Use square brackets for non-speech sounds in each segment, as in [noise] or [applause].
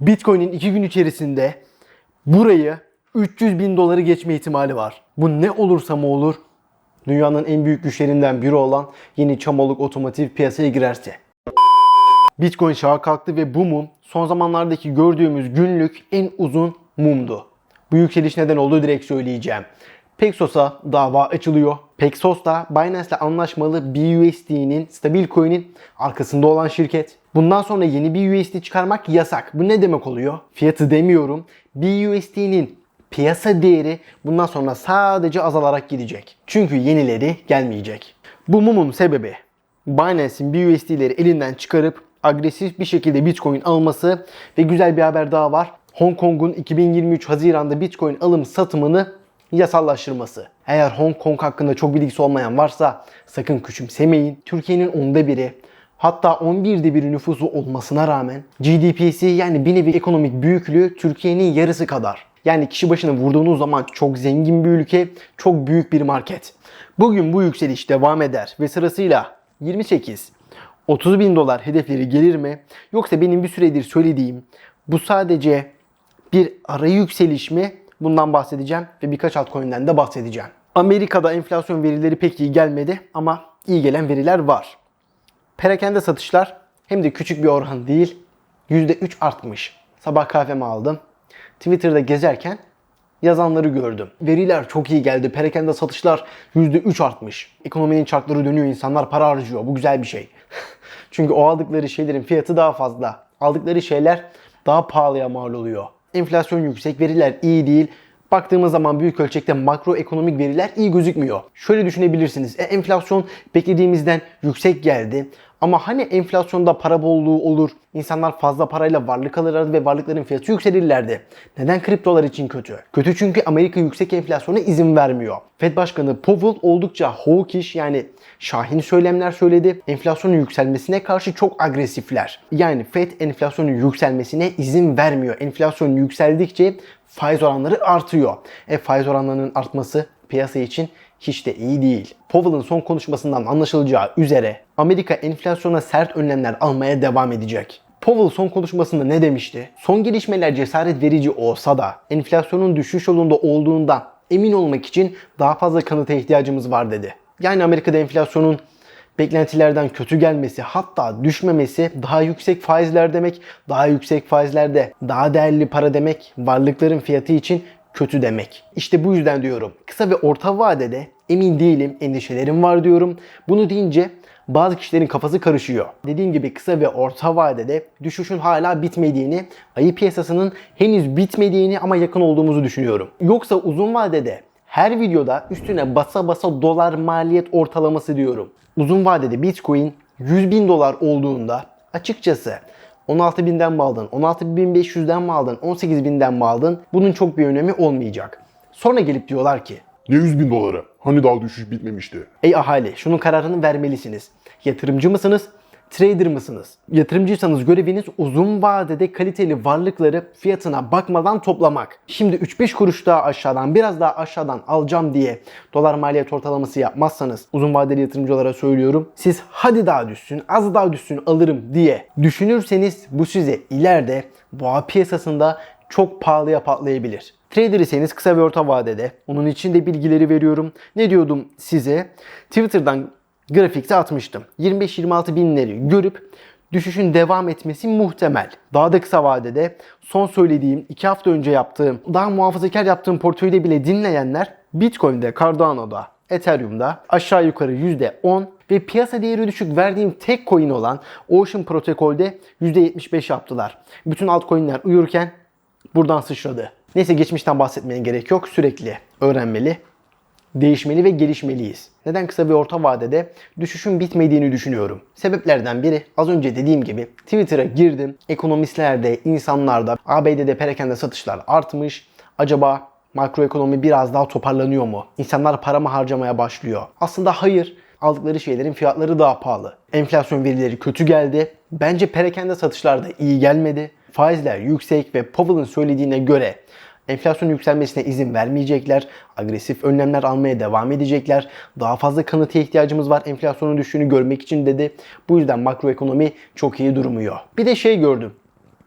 Bitcoin'in 2 gün içerisinde burayı 300 bin doları geçme ihtimali var. Bu ne olursa mı olur dünyanın en büyük güçlerinden biri olan yeni çamoluk otomotiv piyasaya girerse. Bitcoin şaha kalktı ve bu mum son zamanlardaki gördüğümüz günlük en uzun mumdu. Bu yükseliş neden olduğu direkt söyleyeceğim. Paxos'a dava açılıyor. Paxos da Binance'le anlaşmalı BUSD'nin, stabil coin'in arkasında olan şirket. Bundan sonra yeni bir USD çıkarmak yasak. Bu ne demek oluyor? Fiyatı demiyorum. BUSD'nin piyasa değeri bundan sonra sadece azalarak gidecek. Çünkü yenileri gelmeyecek. Bu mumun sebebi Binance'in BUSD'leri elinden çıkarıp agresif bir şekilde Bitcoin alması ve güzel bir haber daha var. Hong Kong'un 2023 Haziran'da Bitcoin alım satımını yasallaştırması. Eğer Hong Kong hakkında çok bilgisi olmayan varsa sakın küçümsemeyin. Türkiye'nin onda biri hatta 11'de bir nüfusu olmasına rağmen GDP'si yani bir nevi ekonomik büyüklüğü Türkiye'nin yarısı kadar. Yani kişi başına vurduğunuz zaman çok zengin bir ülke, çok büyük bir market. Bugün bu yükseliş devam eder ve sırasıyla 28, 30 bin dolar hedefleri gelir mi? Yoksa benim bir süredir söylediğim bu sadece bir ara yükseliş mi? Bundan bahsedeceğim ve birkaç altcoin'den de bahsedeceğim. Amerika'da enflasyon verileri pek iyi gelmedi ama iyi gelen veriler var. Perakende satışlar hem de küçük bir oran değil %3 artmış. Sabah kahvemi aldım. Twitter'da gezerken yazanları gördüm. Veriler çok iyi geldi. Perakende satışlar %3 artmış. Ekonominin çarkları dönüyor. insanlar para harcıyor. Bu güzel bir şey. [laughs] Çünkü o aldıkları şeylerin fiyatı daha fazla. Aldıkları şeyler daha pahalıya mal oluyor. Enflasyon yüksek, veriler iyi değil. Baktığımız zaman büyük ölçekte makroekonomik veriler iyi gözükmüyor. Şöyle düşünebilirsiniz. E, enflasyon beklediğimizden yüksek geldi. Ama hani enflasyonda para bolluğu olur, insanlar fazla parayla varlık alırlardı ve varlıkların fiyatı yükselirlerdi. Neden kriptolar için kötü? Kötü çünkü Amerika yüksek enflasyona izin vermiyor. Fed Başkanı Powell oldukça hawkish yani şahin söylemler söyledi. Enflasyonun yükselmesine karşı çok agresifler. Yani Fed enflasyonun yükselmesine izin vermiyor. Enflasyon yükseldikçe faiz oranları artıyor. E faiz oranlarının artması piyasa için hiç de iyi değil. Powell'ın son konuşmasından anlaşılacağı üzere Amerika enflasyona sert önlemler almaya devam edecek. Powell son konuşmasında ne demişti? Son gelişmeler cesaret verici olsa da enflasyonun düşüş yolunda olduğundan emin olmak için daha fazla kanıta ihtiyacımız var dedi. Yani Amerika'da enflasyonun beklentilerden kötü gelmesi hatta düşmemesi daha yüksek faizler demek. Daha yüksek faizlerde daha değerli para demek. Varlıkların fiyatı için kötü demek. İşte bu yüzden diyorum. Kısa ve orta vadede emin değilim, endişelerim var diyorum. Bunu deyince bazı kişilerin kafası karışıyor. Dediğim gibi kısa ve orta vadede düşüşün hala bitmediğini, ayı piyasasının henüz bitmediğini ama yakın olduğumuzu düşünüyorum. Yoksa uzun vadede her videoda üstüne basa basa dolar maliyet ortalaması diyorum. Uzun vadede Bitcoin 100 bin dolar olduğunda açıkçası 16.000'den mi aldın, 16.500'den mi aldın, 18.000'den mi aldın bunun çok bir önemi olmayacak. Sonra gelip diyorlar ki Ne 100 bin doları? Hani daha düşüş bitmemişti? Ey ahali şunun kararını vermelisiniz. Yatırımcı mısınız? Trader mısınız? Yatırımcıysanız göreviniz uzun vadede kaliteli varlıkları fiyatına bakmadan toplamak. Şimdi 3-5 kuruş daha aşağıdan biraz daha aşağıdan alacağım diye dolar maliyet ortalaması yapmazsanız uzun vadeli yatırımcılara söylüyorum. Siz hadi daha düşsün az daha düşsün alırım diye düşünürseniz bu size ileride boğa piyasasında çok pahalıya patlayabilir. Trader iseniz kısa ve orta vadede. Onun için de bilgileri veriyorum. Ne diyordum size? Twitter'dan grafikte atmıştım. 25-26 binleri görüp düşüşün devam etmesi muhtemel. Daha da kısa vadede son söylediğim 2 hafta önce yaptığım, daha muhafazakar yaptığım portföyde bile dinleyenler Bitcoin'de, Cardano'da, Ethereum'da aşağı yukarı %10 ve piyasa değeri düşük verdiğim tek coin olan Ocean Protokol'de %75 yaptılar. Bütün altcoin'ler uyurken buradan sıçradı. Neyse geçmişten bahsetmeye gerek yok. Sürekli öğrenmeli, değişmeli ve gelişmeliyiz. Neden kısa ve orta vadede düşüşün bitmediğini düşünüyorum. Sebeplerden biri az önce dediğim gibi Twitter'a girdim. Ekonomistlerde, insanlarda, ABD'de perakende satışlar artmış. Acaba makroekonomi biraz daha toparlanıyor mu? İnsanlar para mı harcamaya başlıyor? Aslında hayır. Aldıkları şeylerin fiyatları daha pahalı. Enflasyon verileri kötü geldi. Bence perakende satışlar da iyi gelmedi. Faizler yüksek ve Powell'ın söylediğine göre enflasyon yükselmesine izin vermeyecekler. Agresif önlemler almaya devam edecekler. Daha fazla kanıta ihtiyacımız var enflasyonun düştüğünü görmek için dedi. Bu yüzden makroekonomi çok iyi durmuyor. Bir de şey gördüm.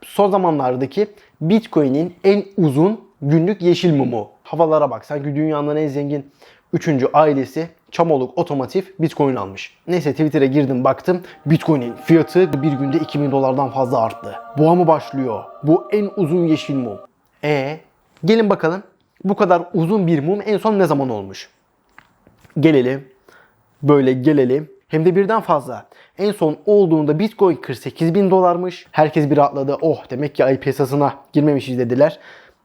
son zamanlardaki Bitcoin'in en uzun günlük yeşil mumu. Havalara bak sanki dünyanın en zengin 3. ailesi Çamoluk Otomotiv Bitcoin almış. Neyse Twitter'a girdim baktım. Bitcoin'in fiyatı bir günde 2000 dolardan fazla arttı. Boğa mı başlıyor? Bu en uzun yeşil mum. E gelin bakalım bu kadar uzun bir mum en son ne zaman olmuş? Gelelim. Böyle gelelim. Hem de birden fazla. En son olduğunda Bitcoin 48 bin dolarmış. Herkes bir rahatladı. Oh demek ki ayı piyasasına girmemişiz dediler.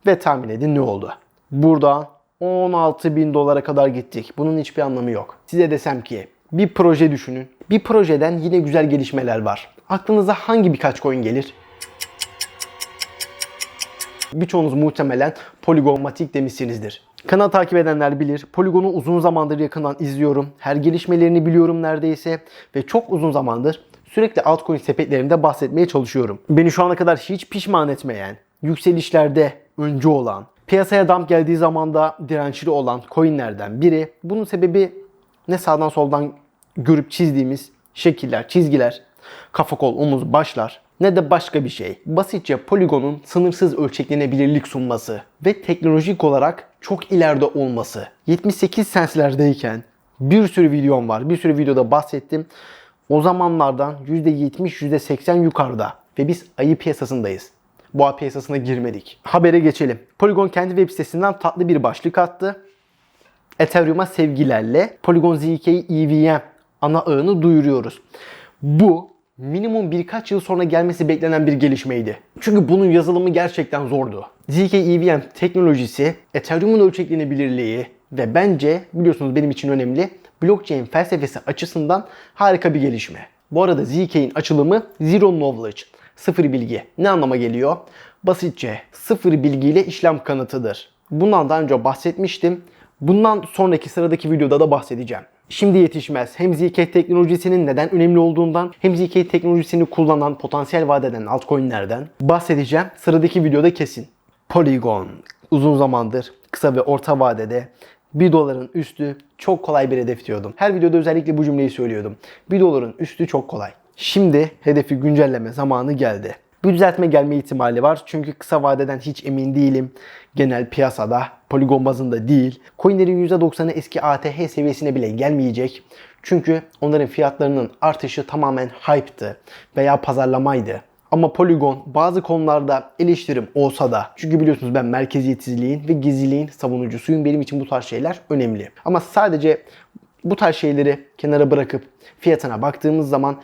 Ve tahmin edin ne oldu? Buradan 16 bin dolara kadar gittik. Bunun hiçbir anlamı yok. Size desem ki bir proje düşünün. Bir projeden yine güzel gelişmeler var. Aklınıza hangi birkaç coin gelir? Birçoğunuz muhtemelen Polygon demişsinizdir. Kanal takip edenler bilir. Polygon'u uzun zamandır yakından izliyorum. Her gelişmelerini biliyorum neredeyse. Ve çok uzun zamandır sürekli altcoin sepetlerimde bahsetmeye çalışıyorum. Beni şu ana kadar hiç pişman etmeyen, yükselişlerde öncü olan, piyasaya dump geldiği zaman da dirençli olan coinlerden biri. Bunun sebebi ne sağdan soldan görüp çizdiğimiz şekiller, çizgiler, kafa kol, omuz, başlar ne de başka bir şey. Basitçe Polygon'un sınırsız ölçeklenebilirlik sunması ve teknolojik olarak çok ileride olması. 78 senslerdeyken bir sürü videom var. Bir sürü videoda bahsettim. O zamanlardan %70, %80 yukarıda ve biz ayı piyasasındayız. Boğa piyasasına girmedik. Habere geçelim. Polygon kendi web sitesinden tatlı bir başlık attı. Ethereum'a sevgilerle Polygon ZK EVM ana ağını duyuruyoruz. Bu minimum birkaç yıl sonra gelmesi beklenen bir gelişmeydi. Çünkü bunun yazılımı gerçekten zordu. ZK EVM teknolojisi, Ethereum'un ölçeklenebilirliği ve bence biliyorsunuz benim için önemli blockchain felsefesi açısından harika bir gelişme. Bu arada ZK'in açılımı Zero Knowledge, sıfır bilgi. Ne anlama geliyor? Basitçe sıfır bilgiyle işlem kanıtıdır. Bundan daha önce bahsetmiştim. Bundan sonraki sıradaki videoda da bahsedeceğim. Şimdi yetişmez. Hem ZK teknolojisinin neden önemli olduğundan hem ZK teknolojisini kullanan potansiyel vaat eden altcoin'lerden bahsedeceğim. Sıradaki videoda kesin. Polygon uzun zamandır kısa ve orta vadede 1 doların üstü çok kolay bir hedef diyordum. Her videoda özellikle bu cümleyi söylüyordum. 1 doların üstü çok kolay. Şimdi hedefi güncelleme zamanı geldi. Bir düzeltme gelme ihtimali var çünkü kısa vadeden hiç emin değilim. Genel piyasada, poligon bazında değil. Coinlerin %90'ı eski ATH seviyesine bile gelmeyecek. Çünkü onların fiyatlarının artışı tamamen hype'tı veya pazarlamaydı. Ama Polygon bazı konularda eleştirim olsa da çünkü biliyorsunuz ben merkeziyetsizliğin ve gizliliğin savunucusuyum. Benim için bu tarz şeyler önemli. Ama sadece bu tarz şeyleri kenara bırakıp fiyatına baktığımız zaman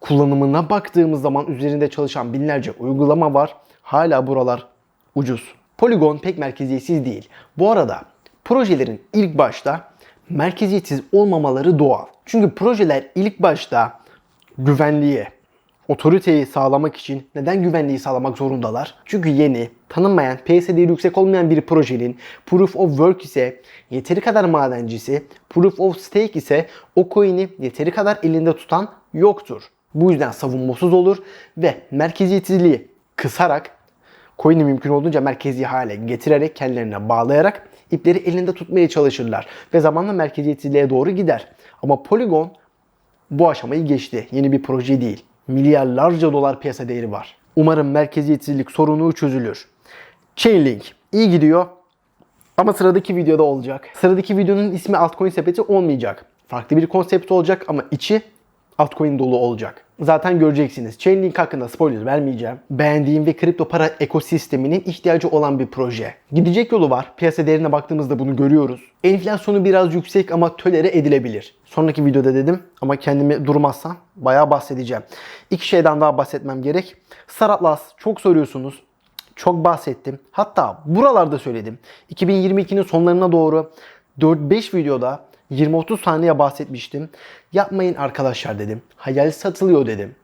kullanımına baktığımız zaman üzerinde çalışan binlerce uygulama var. Hala buralar ucuz. Polygon pek merkeziyetsiz değil. Bu arada projelerin ilk başta merkeziyetsiz olmamaları doğal. Çünkü projeler ilk başta güvenliği, otoriteyi sağlamak için neden güvenliği sağlamak zorundalar? Çünkü yeni, tanınmayan, piyasa değeri yüksek olmayan bir projenin proof of work ise yeteri kadar madencisi, proof of stake ise o coin'i yeteri kadar elinde tutan yoktur. Bu yüzden savunmasız olur ve merkeziyetsizliği kısarak coin'i mümkün olduğunca merkezi hale getirerek kendilerine bağlayarak ipleri elinde tutmaya çalışırlar ve zamanla merkeziyetsizliğe doğru gider. Ama Polygon bu aşamayı geçti. Yeni bir proje değil. Milyarlarca dolar piyasa değeri var. Umarım merkeziyetsizlik sorunu çözülür. Chainlink iyi gidiyor ama sıradaki videoda olacak. Sıradaki videonun ismi altcoin sepeti olmayacak. Farklı bir konsept olacak ama içi altcoin dolu olacak. Zaten göreceksiniz. Chainlink hakkında spoiler vermeyeceğim. Beğendiğim ve kripto para ekosisteminin ihtiyacı olan bir proje. Gidecek yolu var. Piyasa değerine baktığımızda bunu görüyoruz. Enflasyonu biraz yüksek ama tölere edilebilir. Sonraki videoda dedim ama kendimi durmazsam bayağı bahsedeceğim. İki şeyden daha bahsetmem gerek. Star Atlas çok soruyorsunuz. Çok bahsettim. Hatta buralarda söyledim. 2022'nin sonlarına doğru 4-5 videoda 20-30 saniye bahsetmiştim. Yapmayın arkadaşlar dedim. Hayal satılıyor dedim.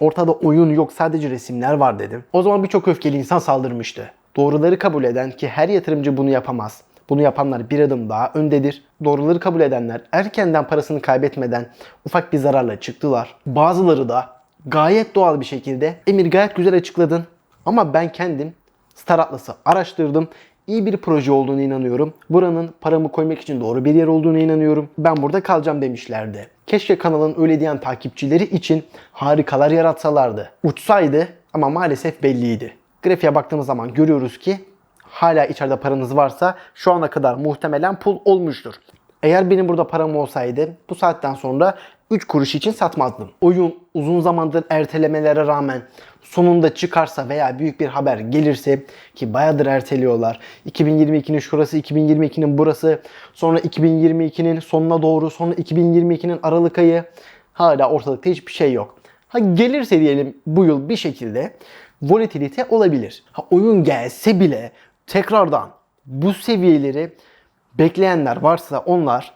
Ortada oyun yok sadece resimler var dedim. O zaman birçok öfkeli insan saldırmıştı. Doğruları kabul eden ki her yatırımcı bunu yapamaz. Bunu yapanlar bir adım daha öndedir. Doğruları kabul edenler erkenden parasını kaybetmeden ufak bir zararla çıktılar. Bazıları da gayet doğal bir şekilde Emir gayet güzel açıkladın ama ben kendim Star Atlas'ı araştırdım. İyi bir proje olduğunu inanıyorum. Buranın paramı koymak için doğru bir yer olduğunu inanıyorum. Ben burada kalacağım demişlerdi. Keşke kanalın öyle diyen takipçileri için harikalar yaratsalardı. Uçsaydı Ama maalesef belliydi. Grafiğe baktığımız zaman görüyoruz ki hala içeride paranız varsa şu ana kadar muhtemelen pul olmuştur. Eğer benim burada param olsaydı bu saatten sonra 3 kuruş için satmazdım. Oyun uzun zamandır ertelemelere rağmen sonunda çıkarsa veya büyük bir haber gelirse ki bayağıdır erteliyorlar. 2022'nin şurası, 2022'nin burası, sonra 2022'nin sonuna doğru, sonra 2022'nin Aralık ayı hala ortalıkta hiçbir şey yok. Ha gelirse diyelim bu yıl bir şekilde volatilite olabilir. Ha oyun gelse bile tekrardan bu seviyeleri bekleyenler varsa onlar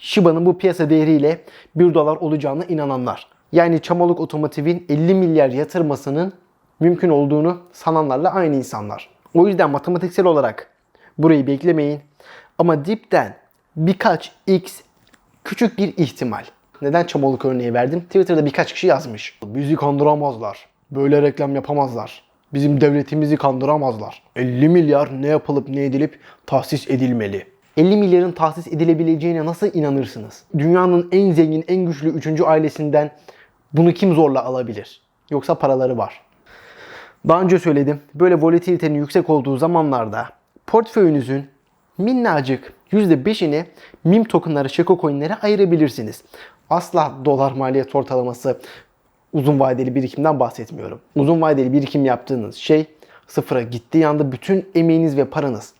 Shiba'nın bu piyasa değeriyle 1 dolar olacağına inananlar. Yani Çamalık Otomotiv'in 50 milyar yatırmasının mümkün olduğunu sananlarla aynı insanlar. O yüzden matematiksel olarak burayı beklemeyin. Ama dipten birkaç x küçük bir ihtimal. Neden Çamalık örneği verdim? Twitter'da birkaç kişi yazmış. Bizi kandıramazlar. Böyle reklam yapamazlar. Bizim devletimizi kandıramazlar. 50 milyar ne yapılıp ne edilip tahsis edilmeli. 50 milyarın tahsis edilebileceğine nasıl inanırsınız? Dünyanın en zengin, en güçlü 3. ailesinden bunu kim zorla alabilir? Yoksa paraları var. Daha önce söyledim. Böyle volatilitenin yüksek olduğu zamanlarda portföyünüzün minnacık %5'ini meme tokenları, şeko coinlere ayırabilirsiniz. Asla dolar maliyet ortalaması uzun vadeli birikimden bahsetmiyorum. Uzun vadeli birikim yaptığınız şey sıfıra gittiği anda bütün emeğiniz ve paranız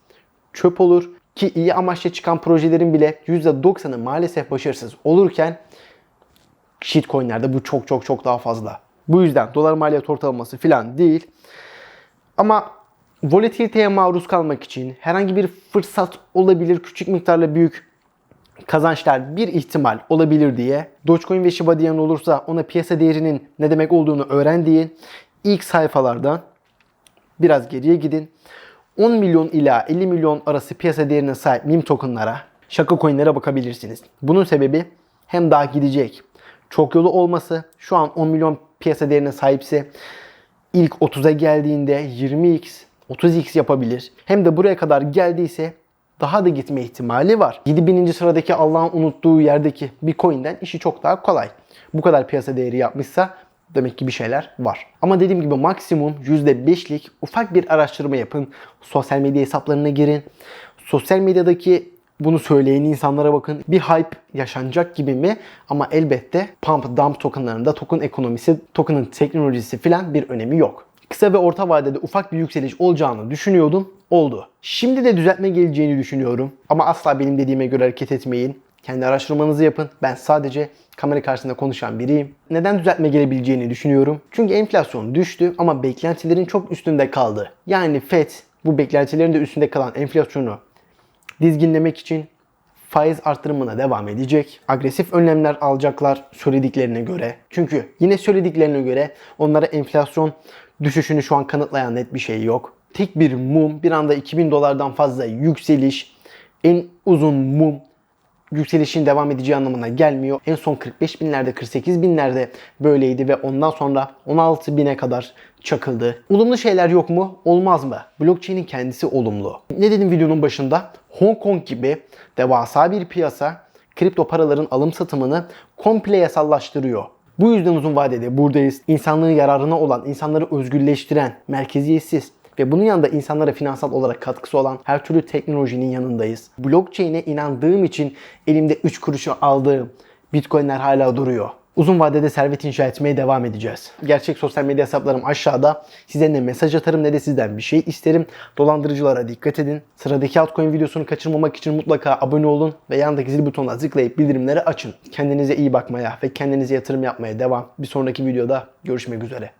çöp olur ki iyi amaçla çıkan projelerin bile %90'ı maalesef başarısız olurken shitcoinlerde bu çok çok çok daha fazla. Bu yüzden dolar maliyet ortalaması falan değil. Ama volatiliteye maruz kalmak için herhangi bir fırsat olabilir, küçük miktarla büyük kazançlar bir ihtimal olabilir diye Dogecoin ve Shiba diyen olursa ona piyasa değerinin ne demek olduğunu öğrendiğin ilk sayfalardan biraz geriye gidin. 10 milyon ila 50 milyon arası piyasa değerine sahip meme tokenlara, şaka coinlere bakabilirsiniz. Bunun sebebi hem daha gidecek çok yolu olması. Şu an 10 milyon piyasa değerine sahipse ilk 30'a geldiğinde 20x, 30x yapabilir. Hem de buraya kadar geldiyse daha da gitme ihtimali var. 7000. sıradaki Allah'ın unuttuğu yerdeki bir coin'den işi çok daha kolay. Bu kadar piyasa değeri yapmışsa demek ki bir şeyler var. Ama dediğim gibi maksimum %5'lik ufak bir araştırma yapın. Sosyal medya hesaplarına girin. Sosyal medyadaki bunu söyleyen insanlara bakın. Bir hype yaşanacak gibi mi? Ama elbette pump dump tokenlarında token ekonomisi, token'ın teknolojisi filan bir önemi yok. Kısa ve orta vadede ufak bir yükseliş olacağını düşünüyordum. Oldu. Şimdi de düzeltme geleceğini düşünüyorum. Ama asla benim dediğime göre hareket etmeyin. Kendi araştırmanızı yapın. Ben sadece kamera karşısında konuşan biriyim. Neden düzeltme gelebileceğini düşünüyorum. Çünkü enflasyon düştü ama beklentilerin çok üstünde kaldı. Yani FED bu beklentilerin de üstünde kalan enflasyonu dizginlemek için faiz artırımına devam edecek. Agresif önlemler alacaklar söylediklerine göre. Çünkü yine söylediklerine göre onlara enflasyon düşüşünü şu an kanıtlayan net bir şey yok. Tek bir mum bir anda 2000 dolardan fazla yükseliş en uzun mum yükselişin devam edeceği anlamına gelmiyor. En son 45 binlerde 48 binlerde böyleydi ve ondan sonra 16 bine kadar çakıldı. Olumlu şeyler yok mu? Olmaz mı? Blockchain'in kendisi olumlu. Ne dedim videonun başında? Hong Kong gibi devasa bir piyasa kripto paraların alım satımını komple yasallaştırıyor. Bu yüzden uzun vadede buradayız. İnsanlığın yararına olan, insanları özgürleştiren, merkeziyetsiz ve bunun yanında insanlara finansal olarak katkısı olan her türlü teknolojinin yanındayız. Blockchain'e inandığım için elimde 3 kuruşu aldığım Bitcoin'ler hala duruyor. Uzun vadede servet inşa etmeye devam edeceğiz. Gerçek sosyal medya hesaplarım aşağıda. Size ne mesaj atarım ne de sizden bir şey isterim. Dolandırıcılara dikkat edin. Sıradaki altcoin videosunu kaçırmamak için mutlaka abone olun ve yandaki zil butonuna tıklayıp bildirimleri açın. Kendinize iyi bakmaya ve kendinize yatırım yapmaya devam. Bir sonraki videoda görüşmek üzere.